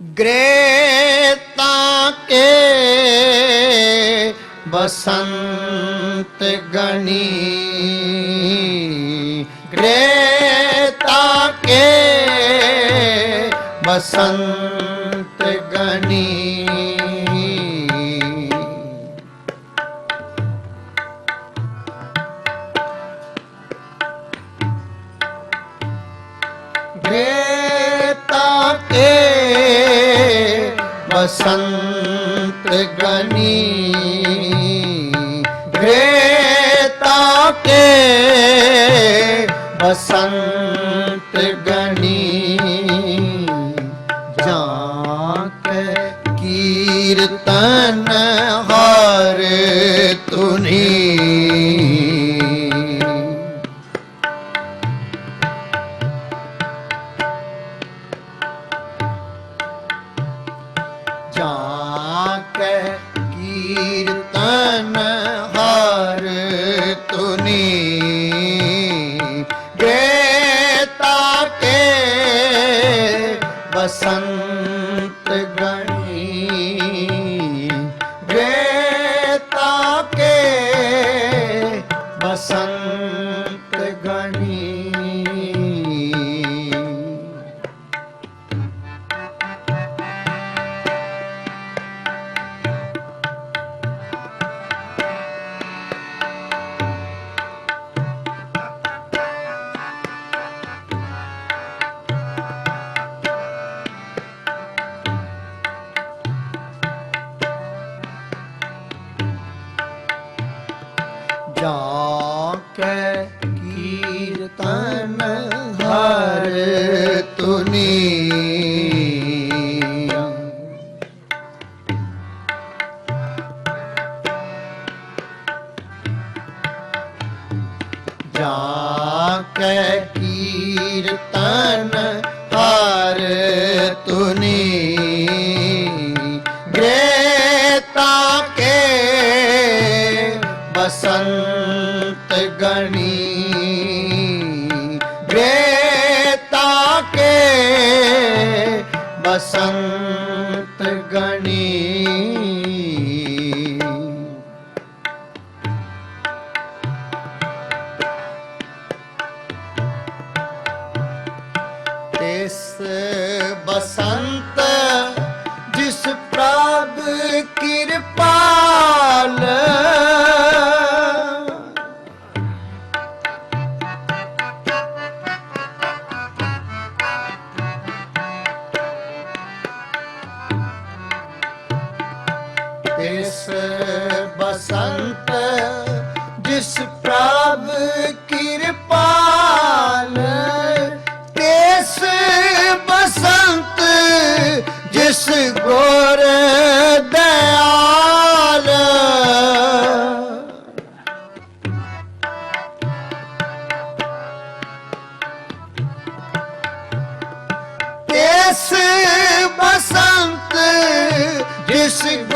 ਗ੍ਰੇਤਾ ਕੇ ਬਸੰਤ ਗਣੀ। ਗ੍ਰੇਤਾ ਕੇ ਬਸੰਤ ਸੰਤ ਗਨੀ ਗ੍ਰੇਤਾ ਕੇ ਬਸੰਤ ਗਨੀ ਤੁਨੀ ਗੇਤਾ ਕੇ ਬਸੰਤ सङ्ग sick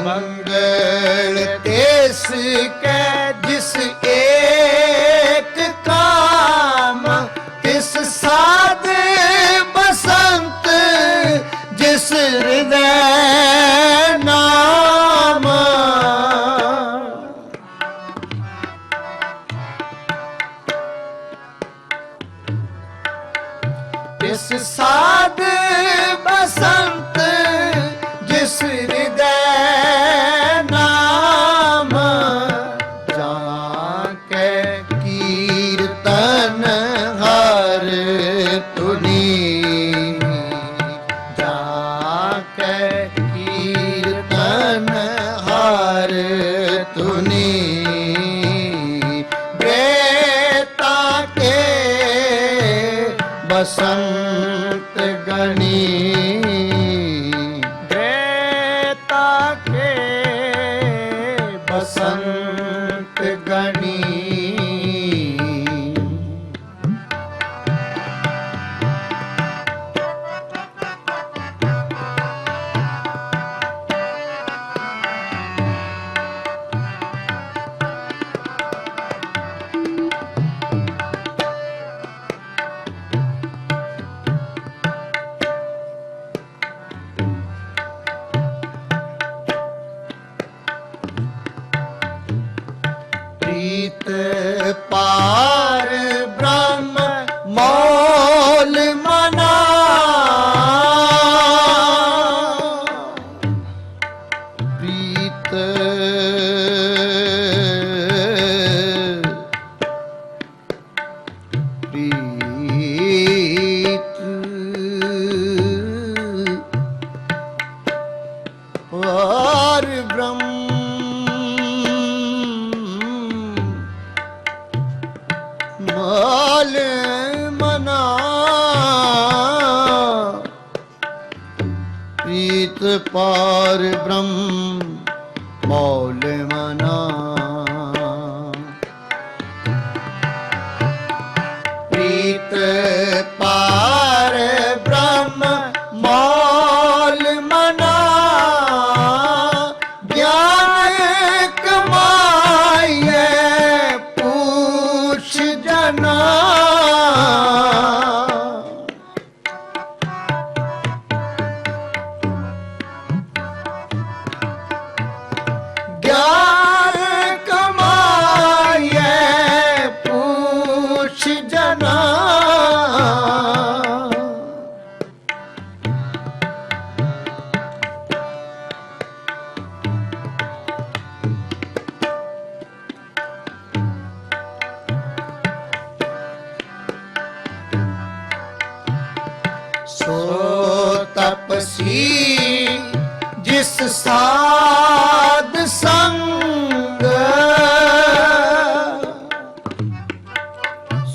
ਮੰਗਲ ਤੇਸ রে प्रीत पार ब्रह्म मौल मना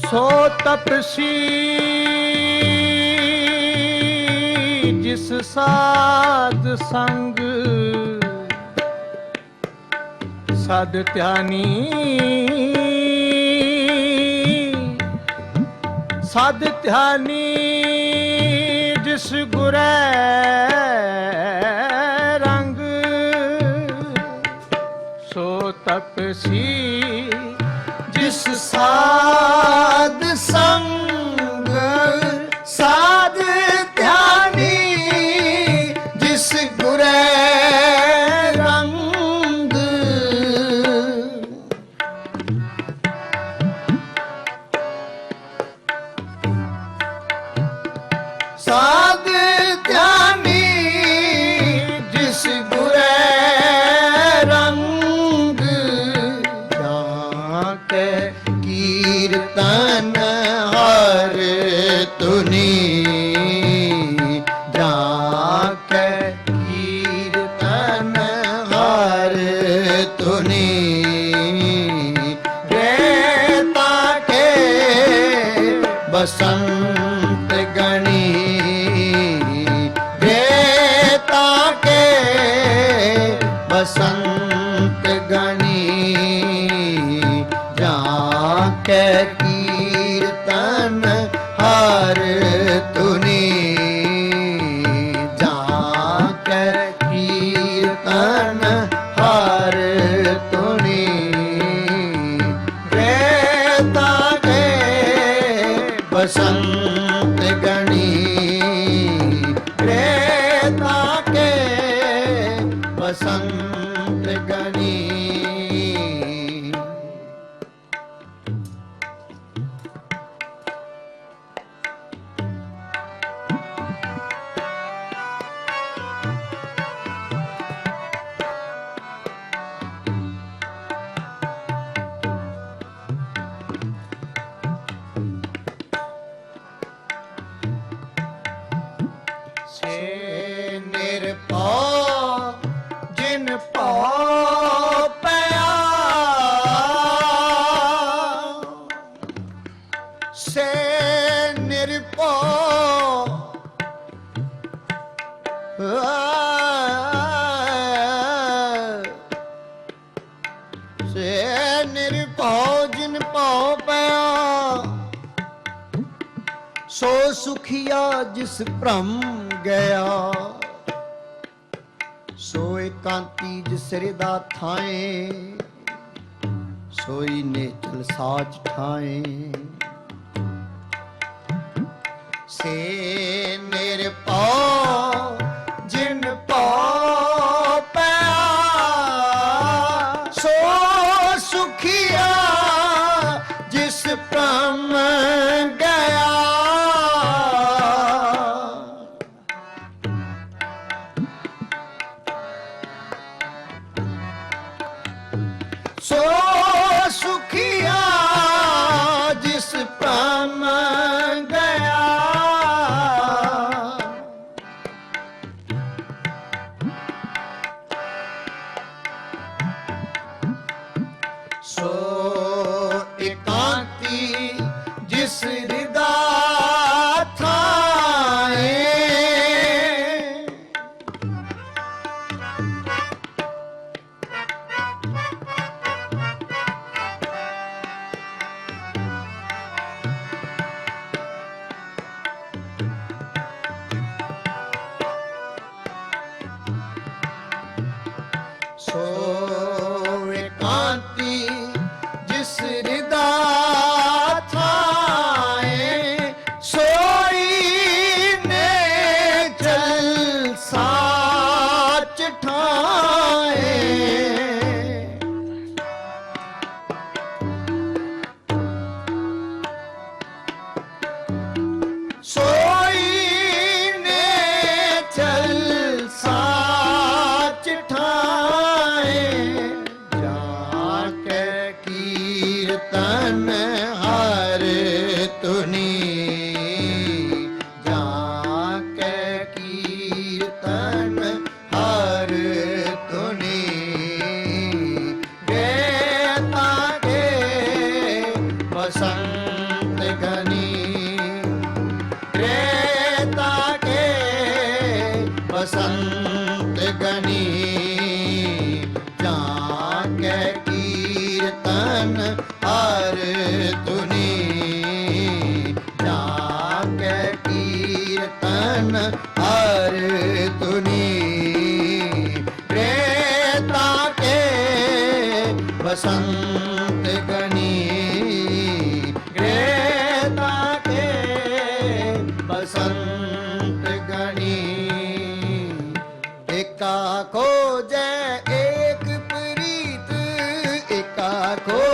ਸੋ ਤਪਸੀ ਜਿਸ ਸਾਧ ਸੰਗ ਸਾਧ ਧਿਆਨੀ। ਸਾਧ ਧਿਆਨੀ ਜਿਸ ਗੁਰੈ ਰੰਗ ਸੋ ਤਪਸੀ ਸੰਗ वसन्त ਜਿਸ ਭ੍ਰਮ ਗਿਆ ਸੋ ਇਕਾਂਤੀ ਸਿਰ ਦਾ ਥਾਏ, ਸੋਈ ਨੇ ਚਲ ਸਾਚ ਠਾਏ। ਸੇ ਨਿਰਪਉ ਸੋਈ ਸੰਤ ਗਣੀ ਜਾਂ ਕੇ ਕੀਰਤਨ ਹਰ ਤੁਨੀ ਜਾਂ ਕੇ ਕੀਰਤਨ ਹਰ ਤੁਨੀ ਪ੍ਰੇਤਾ ਕੇ ਬਸੰਤ Acordei.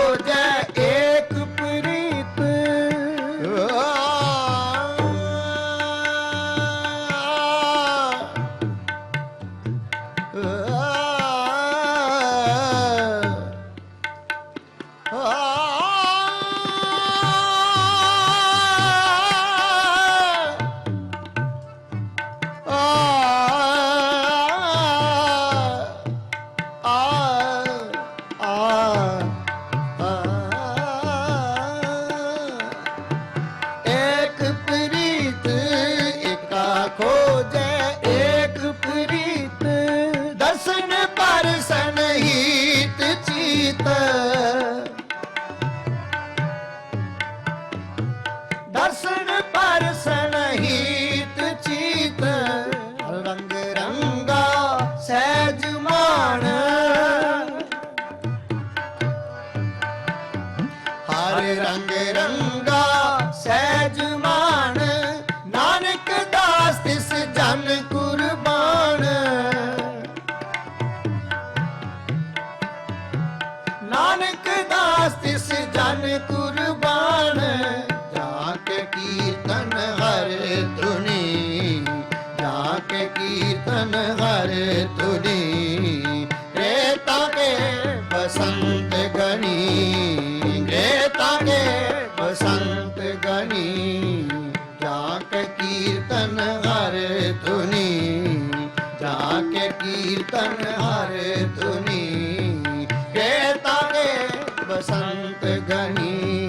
ਗਣੀ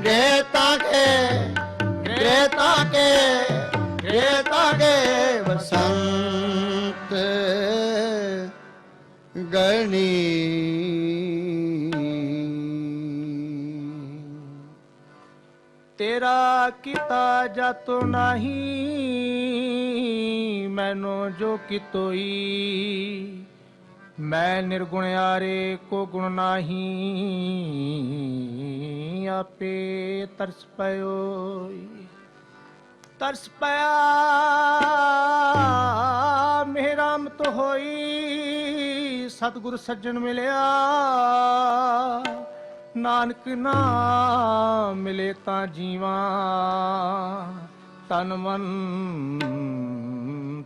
ਰੇਤਾ ਕੇ ਰੇਤਾ ਕੇ ਰੇਤਾ ਕੇ ਬਸੰਤ ਗਣੀ ਤੇਰਾ ਕੀਤਾ ਜਤੋ ਨਹੀਂ, ਮੈਨੂੰ ਜੋ ਕਿਤੋਈ ਮੈਂ ਨਿਰਗੁਣ ਆਰੇ ਕੋ ਗੁਣ ਨਾਹੀ, ਆਪੇ ਤਰਸ ਪਇਓ। ਤਰਸ ਪਿਆ ਮੇਰਾ ਮਤ ਹੋਈ, ਸਤਿਗੁਰ ਸੱਜਣ ਮਿਲਿਆ। ਨਾਨਕ ਨਾਮ ਮਿਲੇ ਤਾਂ ਜੀਵਾਂ, ਤਨ ਮਨ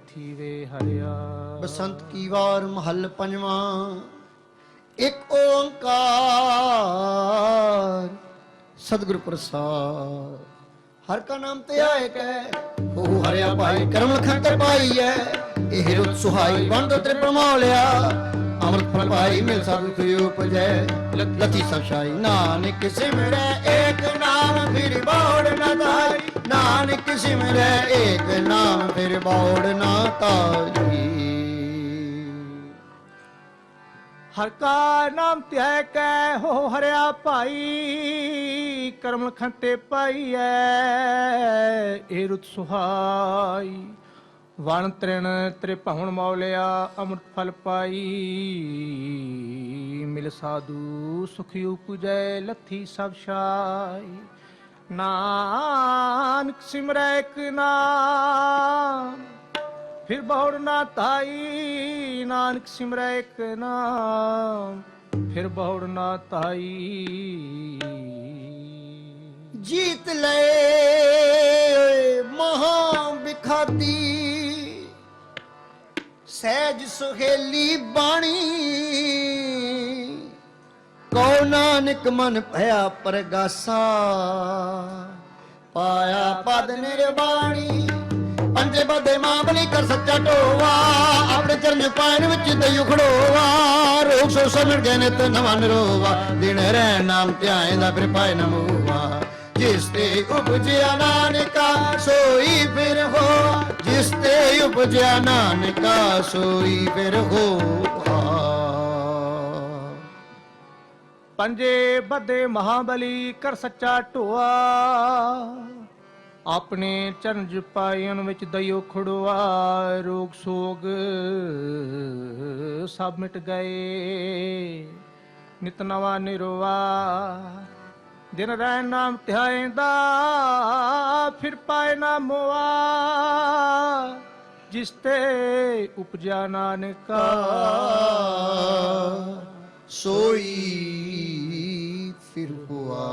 ਥੀਵੇ ਹਰਿਆ। ਬਸੰਤ ਕੀ ਵਾਰ ਮਹੱਲ ਪੰਜਵਾਂ, ਇੱਕ ਓੰਕਾਰ, ਸਤਿਗੁਰ ਪ੍ਰਸਾਦ। ਹਰ ਕਾ ਨਾਮ ਤੇ ਆਏ ਕੈ ਉਹ ਹਰਿਆ ਭਾਈ, ਕਰਮ ਲਖਨ ਤੇ ਪਾਈ ਐ ਇਹ ਰੁਤ ਸੁਹਾਈ ਬੰਦ ਤ੍ਰਿਪਲ ਮੌਲਿਆ ਅੰਮ੍ਰਿਤ ਫਲ ਪਾਈ, ਮਿਲ ਸਾਧੂ ਕੀ ਉਪਜੈ। ਲਤੀ ਸਸ਼ਾਈ ਨਾਨਕ ਸਿਮਰੈ, ਏਕ ਨਾਮ, ਫਿਰ ਬੋੜ ਨਾ ਤਾਰੀ ਨਾਨਕ ਸਿਮਰੈ ਏਕ ਨਾਮ ਫਿਰ ਬੋੜ ਨਾ ਤਾਰੀ ਹਰ ਕਾ ਨਾਮ ਧਿਆਇ ਕੈ, ਹੋ ਹਰਿਆ ਭਾਈ ਕਰਮ ਲਖਨ ਤੇ ਪਾਈਐ ਇਹ ਰੁਤ ਸੁਹਾਈ। ਵਣ ਤ੍ਰਿਣ ਤ੍ਰਿਭਵਨ ਮੌਲਿਆ, ਅੰਮ੍ਰਿਤ ਫਲ ਪਾਈ। ਮਿਲ ਸਾਧੂ ਸੁਖੀ ਉਪਜੈ ਲੱਥੀ ਸਭ ਛਾਈ। ਨਾਨਕ ਸਿਮਰੈ ਇੱਕ ਨਾਮ। ਫਿਰ ਬੌੜ ਨਾ ਤਾਈ, ਨਾਨਕ ਸਿਮਰੈ ਇੱਕ ਨਾਮ। ਫਿਰ ਬਹੁੜ ਨਾ ਤਾਈ। ਜੀਤ ਲਏ ਮਹਾ ਵਿਖਾਤੀ ਸਹਿਜ ਸੁਹੇਲੀ ਬਾਣੀ ਨਾਨਕ ਮਨ ਭਇਆ ਪਰਗਾਸਾ। ਪਾਇਆ ਪਦ ਨਿਰਵਾਣੀ, ਪੰਜੇ ਬਦੇ ਮਾਂਬਲੀ ਕਰ ਸੱਚਾ ਢੋਵਾ ਆਪਣੇ ਚਰਨ ਪਾਇਨ ਵਿੱਚ ਦਇਓ ਖੜੋਵਾ ਰੋਗ ਸੋ ਸਮਝ ਗਏ ਨੇ ਤੇ ਨਵਾਂ ਨਰੋਵਾ ਦਿਨ ਰਹਿ ਨਾਮ ਧਿਆਏ ਦਾ ਫਿਰ ਪਾਇ ਨਮੋਵਾ ਜਿਸ ਤੇ ਉਪਜਿਆ ਨਾਨਕਾ, ਸੋਈ ਫਿਰ ਹੋ ਜਿਸ ਤੇ ਉਪਜਿਆ ਨਾਨਕਾ, ਸੋਈ ਫਿਰ ਹੋ ਪੰਜੇ ਬੱਦੇ ਮਹਾਬਲੀ ਕਰ ਸੱਚਾ ਢੋਆ। ਆਪਣੇ ਚਰਨ ਜਪਾਇਨ ਵਿੱਚ ਦਇਓ ਖੜਵਾ ਰੋਗ ਸੋਗ ਸਭ ਮਿਟ ਗਏ। ਨਿਤ ਨਵਾ ਨਿਰਵਾ ਦਿਨ ਰਹਿ ਨਾਮ ਧਿਆਏਂਦਾ ਫਿਰ ਪਾਏ ਨਾ ਮੋਆ। ਜਿਸ ਤੇ ਉਪਜਾ ਨਾਨਕਾ। ਸੋਈ ਫਿਰ ਹੁਆ